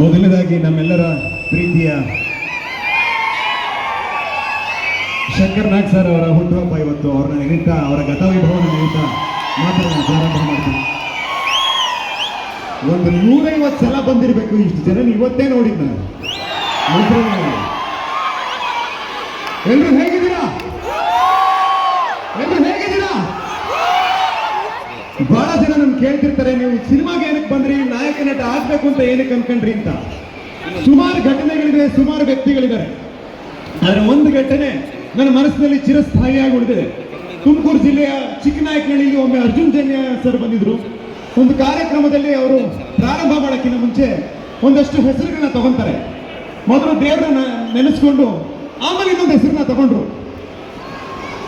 ಮೊದಲನೇದಾಗಿ ನಮ್ಮೆಲ್ಲರ ಪ್ರೀತಿಯ ಶಂಕರ್ ನಾಗ್ ಸರ್ ಅವರ ಹುಟ್ಟುಹಬ್ಬ ಇವತ್ತು. ಅವರ ನಿಮಿತ್ತ, ಅವರ ಗತವೈಭವನ ನಿಮಿತ್ತ ಮಾತನ್ನು ಪ್ರಾರಂಭ ಮಾಡ್ತೀನಿ ಒಂದು ನೂರೈವತ್ತು ಸಲ ಬಂದಿರಬೇಕು. ಇಷ್ಟು ಜನ ಇವತ್ತೇ ನೋಡಿದ್ ನಾನು ಎಲ್ಲರೂ ಹೇಗಿದ್ದೀರಾ? ಎಲ್ಲರೂ ಹೇಗಿದ್ದೀರಾ? ಬಹಳ ಜನ ನನ್ ಕೇಳ್ತಿರ್ತಾರೆ, ನೀವು ಸಿನಿಮಾಗೆ ಬಂದ್ರಿ ನಾಯಕ ನಟ ಆಗ್ಬೇಕು ಅಂತ ಏನಕ್ಕೆ ಅನ್ಕೊಂಡ್ರಿ ಅಂತ? ಸುಮಾರು ಘಟನೆಗಳಿದೆ, ಸುಮಾರು ವ್ಯಕ್ತಿಗಳಿದ್ದಾರೆ. ಆದ್ರೆ ಒಂದು ಘಟನೆ ನನ್ನ ಮನಸ್ಸಿನಲ್ಲಿ ಚಿರಸ್ಥಾಯಿಯಾಗಿ ಉಳಿದಿದೆ. ತುಮಕೂರು ಜಿಲ್ಲೆಯ ಚಿಕ್ಕನಾಯಕನಹಳ್ಳಿಗೆ ಒಮ್ಮೆ ಅರ್ಜುನ್ ಜನ್ಯ ಸರ್ ಬಂದಿದ್ರು. ಒಂದು ಕಾರ್ಯಕ್ರಮದಲ್ಲಿ ಅವರು ಪ್ರಾರಂಭ ಮಾಡೋಕ್ಕಿಂತ ಮುಂಚೆ ಒಂದಷ್ಟು ಹೆಸರುಗಳನ್ನ ತಗೊಂತಾರೆ. ಮೊದಲು ದೇವರನ್ನ ನೆನೆಸ್ಕೊಂಡು ಆಮೇಲೆ ಇನ್ನೊಂದು ಹೆಸರನ್ನ ತಗೊಂಡ್ರು.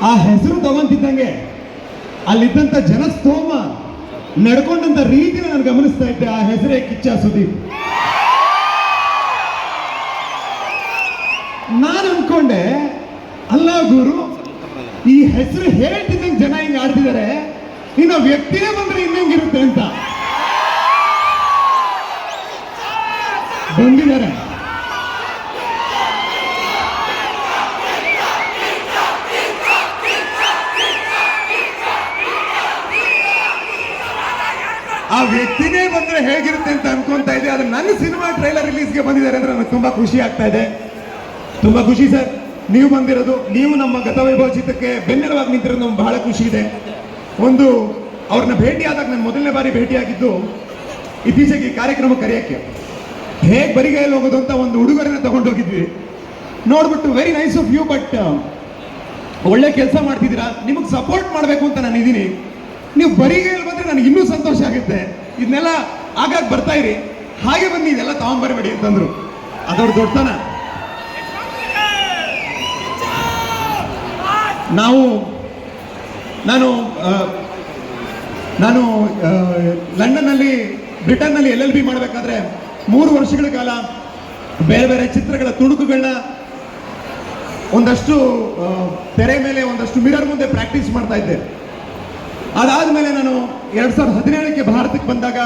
ಆ ಹೆಸರು ತಗೊಂತಿದ್ದಂಗೆ ಅಲ್ಲಿದ್ದಂಥ ಜನಸ್ತೋಮ ನಡ್ಕೊಂಡಂತ ರೀತಿನ ನಾನು ಗಮನಿಸ್ತಾ ಇದ್ದೆ, ಆ ಹೆಸರೇ ಕಿಚ್ಚ ಸುದೀಪ್. ನಾನು ಅನ್ಕೊಂಡೆ, ಅಲ್ಲ ಗುರು, ಈ ಹೆಸರು ಹೇಳ್ತಿದ್ದಂಗೆ ಜನ ಹಿಂಗ್ ಆಡ್ತಿದ್ದಾರೆ ಇನ್ನು ವ್ಯಕ್ತಿನೇ ಬಂದ್ರೆ ಇನ್ನಂಗಿರುತ್ತೆ ಅಂತ. ಬಂದಿದ್ದಾರೆ. ಆ ವ್ಯಕ್ತಿನೇ ಬಂದ್ರೆ ಹೇಗಿರುತ್ತೆ ಅಂತ ಅನ್ಕೊಂತ ಇದೆ ಅದು ನನ್ನ ಸಿನಿಮಾ ಟ್ರೈಲರ್ ರಿಲೀಸ್ಗೆ ಬಂದಿದ್ದಾರೆ ಅಂದ್ರೆ ನನಗೆ ತುಂಬಾ ಖುಷಿ ಆಗ್ತಾ ಇದೆ. ತುಂಬಾ ಖುಷಿ ಸರ್. ನೀವು ಬಂದಿರೋದು, ನೀವು ನಮ್ಮ ಗತವೈಭವ ಚಿತ್ರಕ್ಕೆ ಬೆನ್ನೆಲುವಾಗಿ ನಿಂತಿರೋದು ನಮ್ಗೆ ಬಹಳ ಖುಷಿ ಇದೆ. ಒಂದು, ಅವ್ರನ್ನ ಭೇಟಿಯಾದಾಗ ನಾನು ಮೊದಲನೇ ಬಾರಿ ಭೇಟಿಯಾಗಿದ್ದು, ಇತ್ತೀಚೆಗೆ ಈ ಕಾರ್ಯಕ್ರಮ ಕರೆಯಕ್ಕೆ. ಹೇಗೆ ಬರಿಗೈಯಲ್ಲಿ ಹೋಗೋದು ಅಂತ ಒಂದು ಉಡುಗೊರೆನ ತಗೊಂಡೋಗಿದ್ವಿ. ನೋಡ್ಬಿಟ್ಟು very nice of you but ಒಳ್ಳೆ ಕೆಲಸ ಮಾಡ್ತಿದ್ದೀರಾ? ನಿಮಗೆ ಸಪೋರ್ಟ್ ಮಾಡಬೇಕು ಅಂತ ನಾನು ಇದ್ದೀನಿ ನೀವು ಇಲ್ಲ ಬಂದ್ರೆ ನನಗೆ ಇನ್ನೂ ಸಂತೋಷ ಆಗುತ್ತೆ. ಇದನ್ನೆಲ್ಲ ಆಗಾಗ ಬರ್ತಾ ಇರಿ. ಹಾಗೆ ಬಂದು ಇದೆಲ್ಲ ತಗೊಂಬರಬೇಡಿ ಅಂತಂದ್ರು. ಅದವ್ರ ದೊಡ್ಡತನ. ನಾವು, ನಾನು ನಾನು ಲಂಡನ್ನಲ್ಲಿ, ಬ್ರಿಟನ್ನಲ್ಲಿ ಎಲ್ ಎಲ್ ಬಿ ಮಾಡಬೇಕಾದ್ರೆ ಮೂರು ವರ್ಷಗಳ ಕಾಲ ಬೇರೆ ಬೇರೆ ಚಿತ್ರಗಳ ತುಣುಕುಗಳನ್ನ ಒಂದಷ್ಟು ತೆರೆ ಮೇಲೆ ಒಂದಷ್ಟು ಮಿರರ್ ಮುಂದೆ ಪ್ರಾಕ್ಟೀಸ್ ಮಾಡ್ತಾ ಇದ್ದೆ. ಅದಾದ್ಮೇಲೆ ನಾನು ಎರಡ್ ಸಾವಿರದ ಹದಿನೇಳಕ್ಕೆ ಭಾರತಕ್ಕೆ ಬಂದಾಗ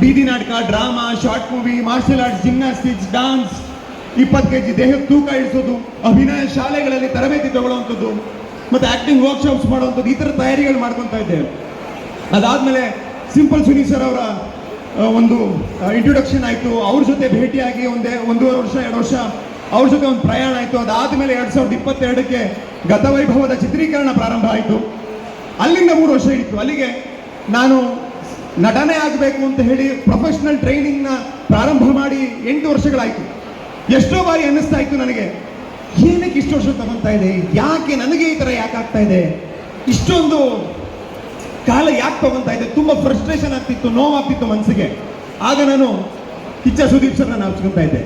ಬೀದಿ ನಾಟಕ, drama, short movie martial arts gymnastics dance ಇಪ್ಪತ್ತು ಕೆ ಜಿ ದೇಹದ ತೂಕ ಇಳಿಸೋದು, ಅಭಿನಯ ಶಾಲೆಗಳಲ್ಲಿ ತರಬೇತಿ ತಗೊಳ್ಳುವಂಥದ್ದು, ಮತ್ತು ಆ್ಯಕ್ಟಿಂಗ್ ವರ್ಕ್ಶಾಪ್ಸ್ ಮಾಡುವಂಥದ್ದು, ಈ ಥರ ತಯಾರಿಗಳು ಮಾಡ್ಕೊತಾ ಇದ್ದೆ. ಅದಾದಮೇಲೆ ಸಿಂಪಲ್ ಸುನಿ ಸರ್ ಅವರ ಒಂದು ಇಂಟ್ರೊಡಕ್ಷನ್ ಆಯಿತು. ಅವ್ರ ಜೊತೆ ಭೇಟಿಯಾಗಿ ಒಂದೇ, ಒಂದೂವರೆ ವರ್ಷ, ಎರಡು ವರ್ಷ ಅವ್ರ ಜೊತೆ ಒಂದು ಪ್ರಯಾಣ ಆಯಿತು. ಅದಾದಮೇಲೆ ಎರಡು ಸಾವಿರದ ಇಪ್ಪತ್ತೆರಡಕ್ಕೆ ಗತವೈಭವದ ಚಿತ್ರೀಕರಣ ಪ್ರಾರಂಭ ಆಯಿತು. ಅಲ್ಲಿಂದ ಮೂರು ವರ್ಷ ಇತ್ತು ಅಲ್ಲಿಗೆ ನಾನು ನಟನೆ ಆಗಬೇಕು ಅಂತ ಹೇಳಿ ಪ್ರೊಫೆಷನಲ್ ಟ್ರೈನಿಂಗ್ನ ಪ್ರಾರಂಭ ಮಾಡಿ ಎಂಟು ವರ್ಷಗಳಾಯಿತು. ಎಷ್ಟೋ ಬಾರಿ ಅನ್ನಿಸ್ತಾ ಇತ್ತು ನನಗೆ. ಏನಕ್ಕೆ ಇಷ್ಟು ವರ್ಷ ತಗೊತಾ ಇದೆ? ಯಾಕೆ ನನಗೆ ಈ ಥರ ಯಾಕೆ ಆಗ್ತಾ ಇದೆ? ಇಷ್ಟೊಂದು ಕಾಲ ಯಾಕೆ ತಗೊಂತ ಇದೆ? ತುಂಬ ಫ್ರಸ್ಟ್ರೇಷನ್ ಆಗ್ತಿತ್ತು, ನೋವಾಗ್ತಿತ್ತು ಮನಸ್ಸಿಗೆ. ಆಗ ನಾನು ಕಿಚ್ಚ ಸುದೀಪ್ ಸರ್ನ ನಾಚ್ಕೊಂತ ಇದ್ದೆ.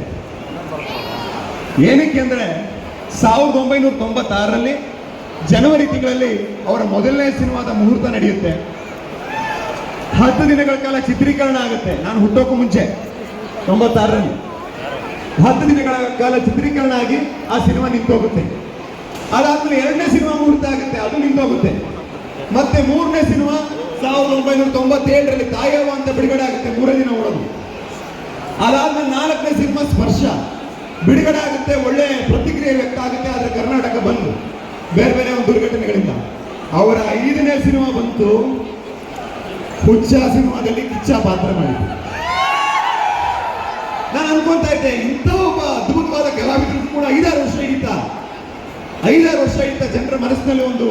ಏನಕ್ಕೆ ಅಂದರೆ ಸಾವಿರದ ಒಂಬೈನೂರ ತೊಂಬತ್ತಾರರಲ್ಲಿ ಜನವರಿ ತಿಂಗಳಲ್ಲಿ ಅವರ ಮೊದಲನೇ ಸಿನಿಮಾದ ಮುಹೂರ್ತ ನಡೆಯುತ್ತೆ. ಹತ್ತು ದಿನಗಳ ಕಾಲ ಚಿತ್ರೀಕರಣ ಆಗುತ್ತೆ. ನಾನು ಹುಟ್ಟೋಕ್ಕೂ ಮುಂಚೆ. ತೊಂಬತ್ತಾರರಲ್ಲಿ. ಹತ್ತು ದಿನಗಳ ಕಾಲ ಚಿತ್ರೀಕರಣ ಆಗಿ ಆ ಸಿನಿಮಾ ನಿಂತೋಗುತ್ತೆ. ಅದಾದ್ಮೇಲೆ ಎರಡನೇ ಸಿನಿಮಾ ಮುಹೂರ್ತ ಆಗುತ್ತೆ, ಅದು ನಿಂತೋಗುತ್ತೆ. ಮತ್ತೆ ಮೂರನೇ ಸಿನಿಮಾ ಸಾವಿರದ ಒಂಬೈನೂರ ತೊಂಬತ್ತೇಳರಲ್ಲಿ ತಾಯವ್ವ ಅಂತ ಬಿಡುಗಡೆ ಆಗುತ್ತೆ ಮೂರೇ ದಿನ ಓಡೋದು. ಅದಾದ್ಮೇಲೆ ನಾಲ್ಕನೇ ಸಿನಿಮಾ ಸ್ಪರ್ಶ. ಬಿಡುಗಡೆ ಆಗುತ್ತೆ, ಒಳ್ಳೆ ಪ್ರತಿಕ್ರಿಯೆ ವ್ಯಕ್ತ ಆಗುತ್ತೆ, ಆದರೆ ಕರ್ನಾಟಕ ಬಂದು. ಬೇರೆ ಬೇರೆ ಒಂದು ದುರ್ಘಟನೆಗಳಿಂದ. ಅವರ ಐದನೇ ಸಿನಿಮಾ ಬಂತು. ಹುಚ್ಚ ಸಿನಿಮಾದಲ್ಲಿ ಕಿಚ್ಚ ಪಾತ್ರ ಮಾಡಿದ್ರು ನಾನು ಅನ್ಕೊಂತಾ ಇದ್ದೆ, ಇಂಥ ಒಬ್ಬ ಅದ್ಭುತವಾದ ಕಲಾವಿದರು ಕೂಡ ಐದಾರು ವರ್ಷ ಇದ್ದ ಐದಾರು ವರ್ಷ ಇದ್ದ ಜನರ ಮನಸ್ಸಿನಲ್ಲಿ ಒಂದು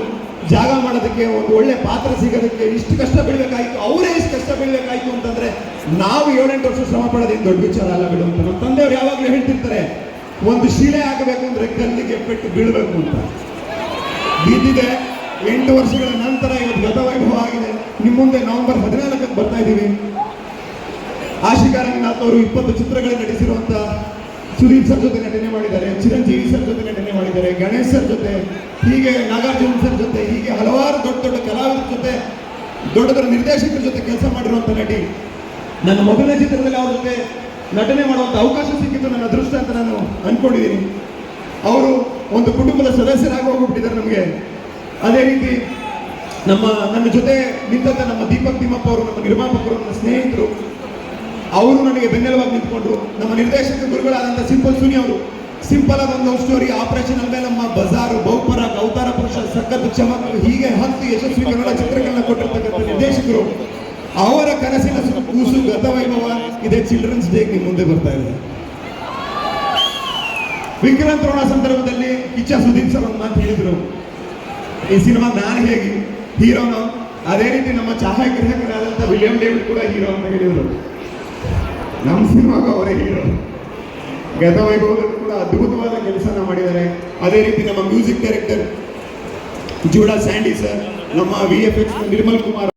ಜಾಗ ಮಾಡೋದಕ್ಕೆ, ಒಂದು ಒಳ್ಳೆ ಪಾತ್ರ ಸಿಗೋದಕ್ಕೆ ಇಷ್ಟು ಕಷ್ಟ ಬೀಳ್ಬೇಕಾಯ್ತು ಅವರೇ ಇಷ್ಟು ಕಷ್ಟ ಬೀಳಬೇಕಾಯ್ತು ಅಂತಂದ್ರೆ ನಾವು ಏಳೆಂಟು ವರ್ಷ ಶ್ರಮ ಪಡೋದೇನು ದೊಡ್ಡ ವಿಚಾರ ಅಲ್ಲ ಬಿಡು ಅಂತ ನಮ್ಮ ತಂದೆಯವರು ಯಾವಾಗಲೂ ಹೇಳ್ತಿರ್ತಾರೆ, ಒಂದು ಶಿಲೆ ಆಗಬೇಕು ಅಂದ್ರೆ ಕಲ್ಲಿಗೆ ಪೆಟ್ಟು ಬೀಳಬೇಕು ಅಂತ. ಬಿದ್ದಿದೆ. ಎಂಟು ವರ್ಷಗಳ ನಂತರ ಇವತ್ತು ಗತವೈಭವ ಆಗಿದೆ ನಿಮ್ಮ ಮುಂದೆ ನವೆಂಬರ್ ಹದಿನಾಲ್ಕಕ್ಕೆ ಬರ್ತಾ ಇದ್ದೀವಿ. ಆಶಿಕಾರಂಗನಾಥ್ ಅವರು ಇಪ್ಪತ್ತು ಚಿತ್ರಗಳಲ್ಲಿ ನಟಿಸಿರುವಂತ ಸುದೀಪ್ ಸರ್ ಜೊತೆ ನಟನೆ ಮಾಡಿದ್ದಾರೆ, ಚಿರಂಜೀವಿ ಸರ್ ಜೊತೆ ನಟನೆ ಮಾಡಿದ್ದಾರೆ, ಗಣೇಶ್ ಸರ್ ಜೊತೆ, ಹೀಗೆ ನಾಗಾರ್ಜುನ ಸರ್ ಜೊತೆ, ಹೀಗೆ ಹಲವಾರು ದೊಡ್ಡ ದೊಡ್ಡ ಕಲಾವಿದರ ಜೊತೆ, ದೊಡ್ಡ ದೊಡ್ಡ ನಿರ್ದೇಶಕರ ಜೊತೆ ಕೆಲಸ ಮಾಡಿರುವಂತ ನಟಿ. ನನ್ನ ಮೊದಲನೇ ಚಿತ್ರದಲ್ಲಿ ಅವ್ರ ಜೊತೆ ನಟನೆ ಮಾಡುವಂತ ಅವಕಾಶ ಸಿಕ್ಕಿದ್ದು ನನ್ನ ಅದೃಷ್ಟ ಅಂತ ನಾನು ಅನ್ಕೊಂಡಿದ್ದೀನಿ. ಅವರು ಒಂದು ಕುಟುಂಬದ ಸದಸ್ಯರಾಗಿ ಹೋಗ್ಬಿಟ್ಟಿದ್ದಾರೆ ನಮಗೆ. ಅದೇ ರೀತಿ ನಮ್ಮ, ನನ್ನ ಜೊತೆ ನಿಂತಂತ ನಮ್ಮ ದೀಪಕ್ ತಿಮ್ಮಪ್ಪ ಅವರು, ನಮ್ಮ ನಿರ್ಮಾಪಕರು ನನ್ನ ಸ್ನೇಹಿತರು, ಅವರು ನನಗೆ ಬೆನ್ನೆಲುವಾಗಿ ನಿಂತ್ಕೊಂಡ್ರು. ನಮ್ಮ ನಿರ್ದೇಶಕ ಗುರುಗಳಾದಂಥ ಸಿಂಪಲ್ ಸುನಿ ಅವರು, ಸಿಂಪಲ್ ಆದ ಒಂದು ಸ್ಟೋರಿ ಆಪರೇಷನ್ ಅಲ್ಲದೆ ನಮ್ಮ ಬಜಾರ್, ಬಹುಪರ ಅವತಾರ ಪುರುಷ, ಸಖತ್ ಚಮಕ್, ಹೀಗೆ ಹತ್ತು ಯಶಸ್ವಿ ಕನ್ನಡ ಚಿತ್ರಗಳನ್ನ ಕೊಟ್ಟಿರ್ತಕ್ಕಂಥ ನಿರ್ದೇಶಕರು. ಅವರ ಕನಸಿನ ಕೂಸು ಗತವೈಭವ ಇದೇ ಚಿಲ್ಡ್ರನ್ಸ್ ಡೇ ನಿಮ್ಮ ಮುಂದೆ ಬರ್ತಾ ಇದೆ. ವಿಕ್ರಾಂತ್ ಸಂದರ್ಭದಲ್ಲಿ ಕಿಚ್ಚ ಸುದೀಪ್ ಸರ್ ಒಂದು ಮಾತು ಹೇಳಿದ್ರು ಈ ಸಿನಿಮಾ ನಾನು ಹೇಗೆ ಹೀರೋನು ಅದೇ ರೀತಿ ನಮ್ಮ ಛಾಯಾಗ್ರಾಹಕರಾದಂಥ ವಿಲಿಯಂ ಡೇವಿಡ್ ಕೂಡ ಹೀರೋ ಅಂತ ಹೇಳಿದರು. ನಮ್ಮ ಸಿನಿಮಾಗ ಅವರೇ ಹೀರೋ. ಗತವೈಭವದಲ್ಲಿ ಕೂಡ ಅದ್ಭುತವಾದ ಕೆಲಸನ ಮಾಡಿದ್ದಾರೆ. ಅದೇ ರೀತಿ ನಮ್ಮ music director Judah Sandhy sir, ನಮ್ಮ V F X Nirmal Kumar